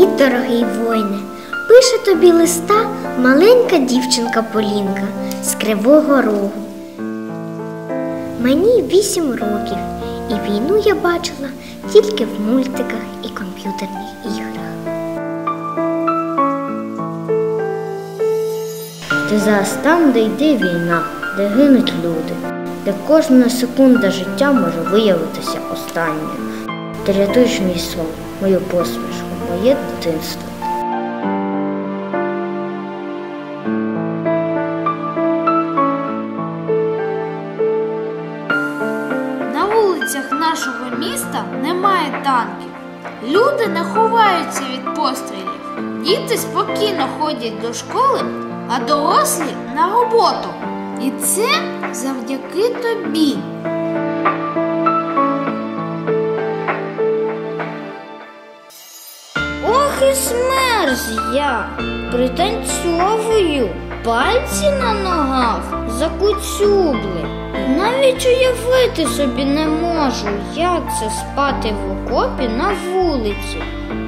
дорогий воїне, пише тобі листа маленька дівчинка Полінка з Кривого Рогу. Мені вісім років, і війну я бачила тільки в мультиках і комп'ютерних іграх. Ти зараз там, де йде війна, де гинуть люди, де кожна секунда життя може виявитися останньою. Ти рятуєш мій сон, мою посмішку, моє дитинство. На вулицях нашого міста немає танків. Люди не ховаються від пострілів. Діти спокійно ходять до школи, а дорослі на роботу. І це завдяки тобі. Ох і смерз я пританцьовую, пальці на ногах закуцюбли. Навіть уявити собі не можу, як це спати в окопі на вулиці,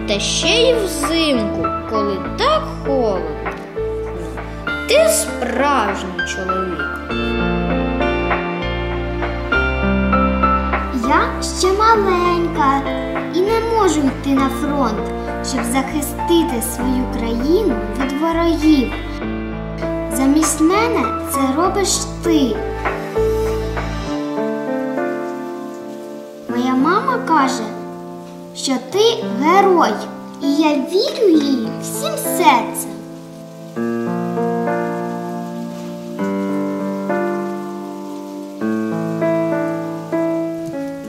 та ще й взимку, коли так холодно. Ти справжній чоловік. Я ще маленька і не можу йти на фронт, щоб захистити свою країну від ворогів. Замість мене це робиш ти. Моя мама каже, що ти герой, і я вірю їй всім серцем.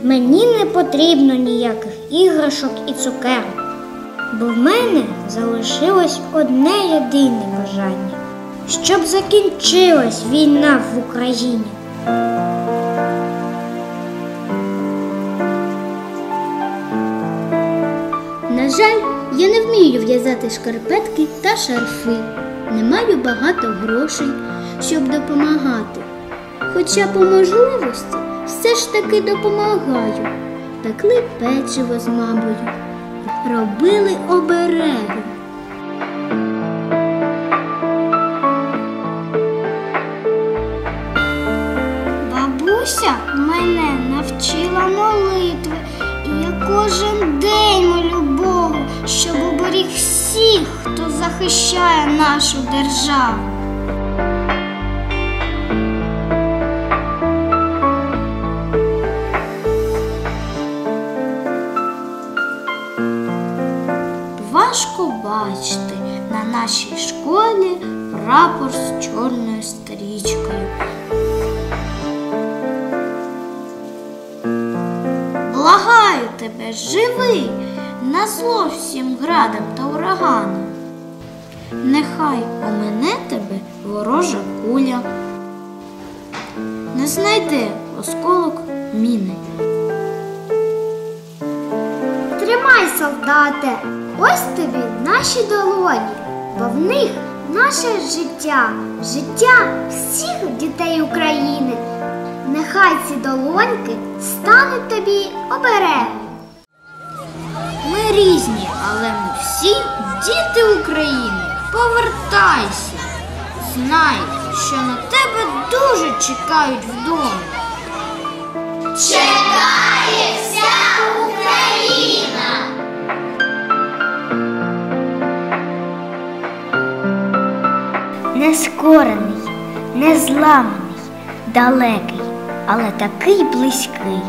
Мені не потрібно ніяких іграшок і цукерок, бо в мене залишилось одне єдине бажання, щоб закінчилась війна в Україні. На жаль, я не вмію в'язати шкарпетки та шарфи. Не маю багато грошей, щоб допомагати. Хоча по можливості все ж таки допомагаю. Пекли печиво з мамою, робили обереги. Бабуся мене навчила молитви, і я кожен день молю Богу, щоб уберіг всіх, хто захищає нашу державу. Важко бачити на нашій школі прапор з чорною стрічкою. Благаю тебе, живи, на зло всім градам та ураганам. Нехай омине тебе ворожа куля, не знайде осколок міни. Солдате, ось тобі наші долоні, бо в них наше життя, життя всіх дітей України. Нехай ці долоньки стануть тобі оберегом. Ми різні, але ми всі діти України. Повертайся. Знай, що на тебе дуже чекають вдома. Чекає Нескорений, незламаний, далекий, але такий близький.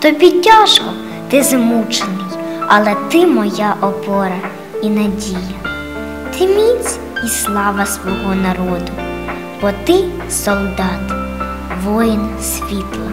Тобі тяжко, ти змучений, але ти моя опора і надія. Ти міць і слава свого народу, бо ти солдат, воїн світла.